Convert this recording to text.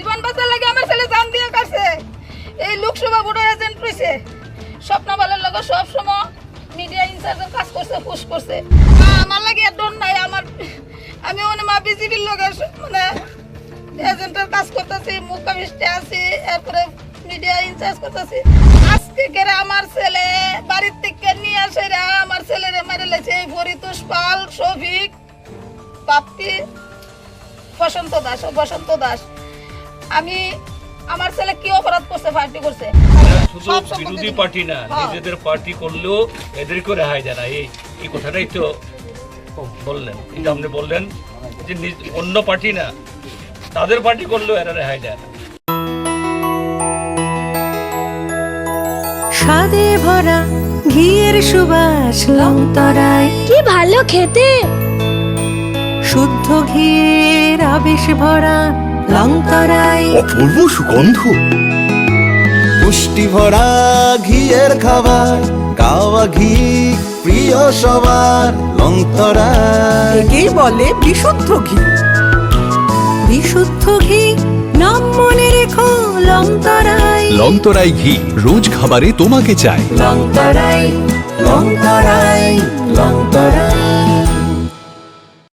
জীবন বাঁচার লাগে আমার ছেলে জান দিয়ে কাছে এই লোকসভা ভোটার এজেন্ট রয়েছে স্বপ্নবালের লগে সব সময় মিডিয়া ইনচার্জের কাজ করছে ফুস করছে। আমার লাগে আর ডোন নাই, আমার আমি ওনে মা বিজেপির লগে মানে এজেন্টের কাজ করতেছি মুখামিষ্টে আছি, এরপরে মিডিয়া ইনচার্জ করতেছি। আজকে করে আমার ছেলে বাড়ির থেকে নিয়ে আসে রে, আমার ছেলেরে মেরে লেছে, এই ভরিতুষ পাল সফিক পাপ্পি বসন্ত দাস, ও বসন্ত দাস। আমি আমার ছেলে কি অপরাধ করছে পার্টি করছে? শুধু বিরোধী পার্টি না হ্যাঁ। নিজেদের পার্টি করলেও এদেরকে রেহাই দেয় না। এই এই কথাটাই তো বললেন। এটা আপনি বললেন যে নিজ- অন্য পার্টি না তাদের পার্টি করলেও এরা রেহাই দেয় না। স্বাদে ভরা ঘিয়ের সুবাস লংতরায় কি ভালো খেতে! শুদ্ধ ঘিয়ের আবেশ ভরা লংতরায় অপূর্ব সুগন্ধ। পুষ্টি ভরা ঘিয়ের খাবার গাওয়া ঘি প্রিয় সবার লংতরা একেই বলে বিশুদ্ধ ঘি। বিশুদ্ধ ঘি নাম মনে রেখো লংতরায় লংতরাই ঘি রোজ খাবারে তোমাকে চাই। লংতরায় লংতরায়